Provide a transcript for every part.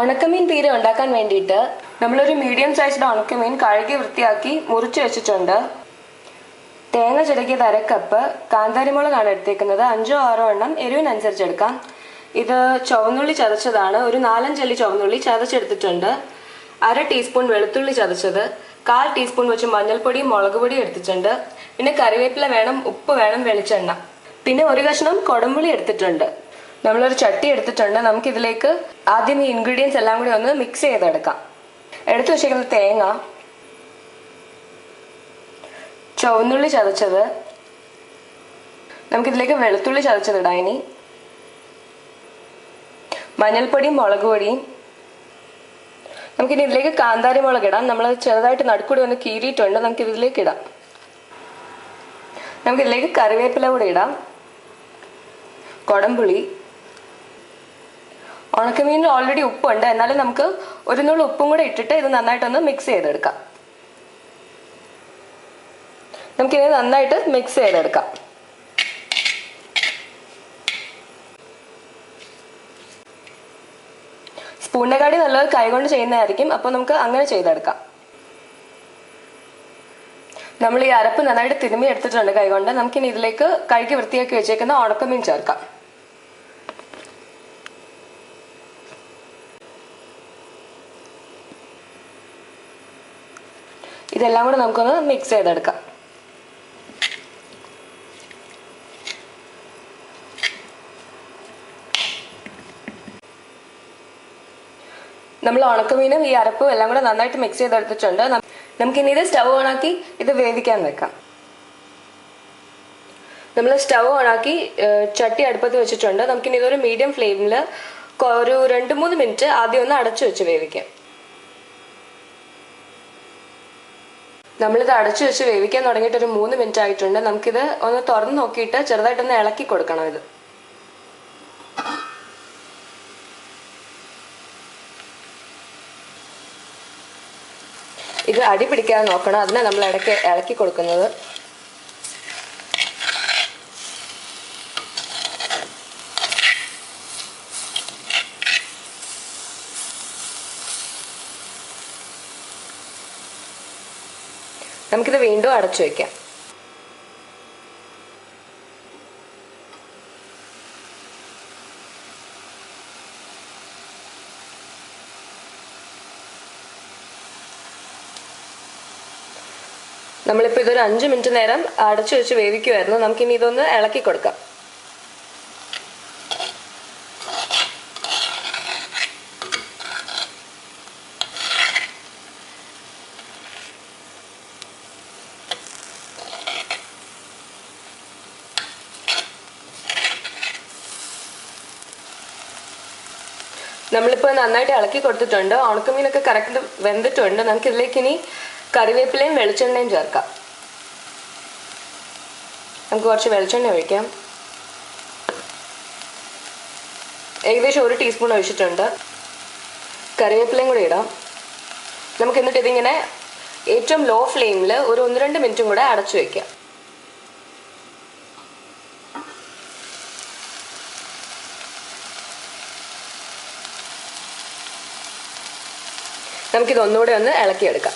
ഉണക്കമീൻ പീര ഉണ്ടാക്കാൻ വേണ്ടിയിട്ട് നമ്മളൊരു മീഡിയം സൈസ്ഡ് ഉണക്കമീൻ കഴുകി വൃത്തിയാക്കി മുറിച്ച് വെച്ചിട്ടുണ്ട്. തേങ്ങ ചിരകിയത് അരക്കപ്പ് കാന്താരിമുളകാണ് എടുത്തേക്കുന്നത്. അഞ്ചോ ആറോ എണ്ണം എരിവിനനുസരിച്ച് എടുക്കാം. ഇത് ചുവന്നുള്ളി ചതച്ചതാണ്. ഒരു നാലഞ്ചല്ലി ചുവന്നുള്ളി ചതച്ചെടുത്തിട്ടുണ്ട്. അര ടീസ്പൂൺ വെളുത്തുള്ളി ചതച്ചത്. കാൽ ടീസ്പൂൺ വെച്ച് മഞ്ഞൾപ്പൊടിയും മുളക് പൊടിയും എടുത്തിട്ടുണ്ട്. പിന്നെ കറിവേപ്പില വേണം ഉപ്പ് വേണം വെളിച്ചെണ്ണ. പിന്നെ ഒരു കഷ്ണം കൊടമ്പുളി എടുത്തിട്ടുണ്ട്. നമ്മളൊരു ചട്ടി എടുത്തിട്ടുണ്ട്. നമുക്ക് ഇതിലേക്ക് ആദ്യം ഈ ഇൻഗ്രീഡിയൻസ് എല്ലാം കൂടി ഒന്ന് മിക്സ് ചെയ്തെടുക്കാം. എടുത്തു വെച്ചിരിക്കുന്ന തേങ്ങ ചുവന്നുള്ളി ചതച്ചത് നമുക്കിതിലേക്ക് വെളുത്തുള്ളി ചതച്ചത് ഇടാം ഇനി. മഞ്ഞൾപ്പൊടിയും മുളക് പൊടിയും. നമുക്കിനി ഇതിലേക്ക് കാന്താരി മുളക് ഇടാം. നമ്മൾ ചെറുതായിട്ട് നടുക്കൂടി ഒന്ന് കീറിയിട്ടുണ്ട്. നമുക്ക് ഇതിലേക്ക് ഇടാം. നമുക്കിതിലേക്ക് കറിവേപ്പില കൂടി ഇടാം. കൊടംപുളി ഉണക്കമീനിൽ ഓൾറെഡി ഉപ്പുണ്ട്. എന്നാലും നമുക്ക് ഒരു നുള്ളു ഉപ്പും കൂടെ ഇട്ടിട്ട് ഇത് നന്നായിട്ടൊന്ന് മിക്സ് ചെയ്തെടുക്കാം. നമുക്കിത് നന്നായിട്ട് മിക്സ് ചെയ്തെടുക്കാം. സ്പൂണിനെക്കാട്ടി നല്ലത് കൈകൊണ്ട് ചെയ്യുന്നതായിരിക്കും. അപ്പോൾ നമുക്ക് അങ്ങനെ ചെയ്തെടുക്കാം. നമ്മൾ ഈ അരപ്പ് നന്നായിട്ട് തിരുമ്മി എടുത്തിട്ടുണ്ട് കൈകൊണ്ട്. നമുക്കിനി ഇതിലേക്ക് കഴുകി വൃത്തിയാക്കി വെച്ചേക്കുന്ന ഉണക്കമീൻ ചേർക്കാം. ഇതെല്ലാം കൂടെ നമുക്കൊന്ന് മിക്സ് ചെയ്തെടുക്കാം. നമ്മൾ ഉണക്കമീനും ഈ അരപ്പും എല്ലാം കൂടെ നന്നായിട്ട് മിക്സ് ചെയ്തെടുത്തിട്ടുണ്ട്. നമുക്ക് നമുക്കിനി ഇത് സ്റ്റവ് ഓണാക്കി ഇത് വേവിക്കാൻ വെക്കാം. നമ്മൾ സ്റ്റവ് ഓണാക്കി ചട്ടി അടുപ്പത്ത് വെച്ചിട്ടുണ്ട്. നമുക്കിനി ഇതൊരു മീഡിയം ഫ്ലെയിമിൽ ഒരു രണ്ട് മൂന്ന് മിനിറ്റ് ആദ്യം ഒന്ന് അടച്ചു വെച്ച് വേവിക്കാം. നമ്മളിത് അടച്ചു വെച്ച് വേവിക്കാൻ തുടങ്ങിയിട്ട് ഒരു മൂന്ന് മിനിറ്റ് ആയിട്ടുണ്ട്. നമുക്കിത് ഒന്ന് തുറന്ന് നോക്കിയിട്ട് ചെറുതായിട്ടൊന്ന് ഇളക്കി കൊടുക്കണം ഇത്. ഇത് അടി പിടിക്കാതെ നോക്കണം. അതിനെ നമ്മൾ ഇടയ്ക്ക് ഇളക്കി കൊടുക്കുന്നത്. നമുക്കിത് വീണ്ടും അടച്ചു വെക്കാം. നമ്മളിപ്പോൾ ഇതൊരു അഞ്ച് മിനിറ്റ് നേരം അടച്ചു വെച്ച് വേവിക്കുമായിരുന്നു നമുക്കിനി ഇതൊന്ന് ഇളക്കി കൊടുക്കാം. നമ്മളിപ്പോൾ നന്നായിട്ട് ഇളക്കി കൊടുത്തിട്ടുണ്ട്. ഉണക്കമീനൊക്കെ കറക്റ്റ് വെന്തിട്ടുണ്ട്. നമുക്ക് ഇതിലേക്ക് ഇനി കറിവേപ്പിലയും വെളിച്ചെണ്ണയും ചേർക്കാം. നമുക്ക് കുറച്ച് വെളിച്ചെണ്ണ ഒഴിക്കാം. ഏകദേശം ഒരു ടീസ്പൂൺ ഒഴിച്ചിട്ടുണ്ട്. കറിവേപ്പിലയും കൂടി ഇടാം. നമുക്ക് എന്നിട്ട് ഇതിങ്ങനെ ഏറ്റവും ലോ ഫ്ലെയിമിൽ ഒരു ഒന്ന് രണ്ട് മിനിറ്റും കൂടെ അടച്ചു വെക്കാം. നമുക്കിത് ഒന്നുകൂടെ ഒന്ന് ഇളക്കിയെടുക്കാം.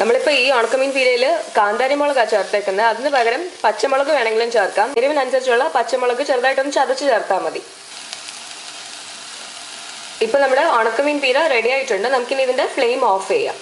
നമ്മളിപ്പോ ഈ ഉണക്കമീൻ പീരയിൽ കാന്താരി മുളകാണ് ചേർത്തേക്കുന്നത്. അതിന് പകരം പച്ചമുളക് വേണമെങ്കിലും ചേർക്കാം. എരിവിനനുസരിച്ചുള്ള പച്ചമുളക് ചെറുതായിട്ടൊന്ന് ചതച്ച് ചേർത്താൽ മതി. ഇപ്പൊ നമ്മുടെ ഉണക്കമീൻ പീര റെഡി ആയിട്ടുണ്ട്. നമുക്കിനി ഇതിന്റെ ഫ്ലെയിം ഓഫ് ചെയ്യാം.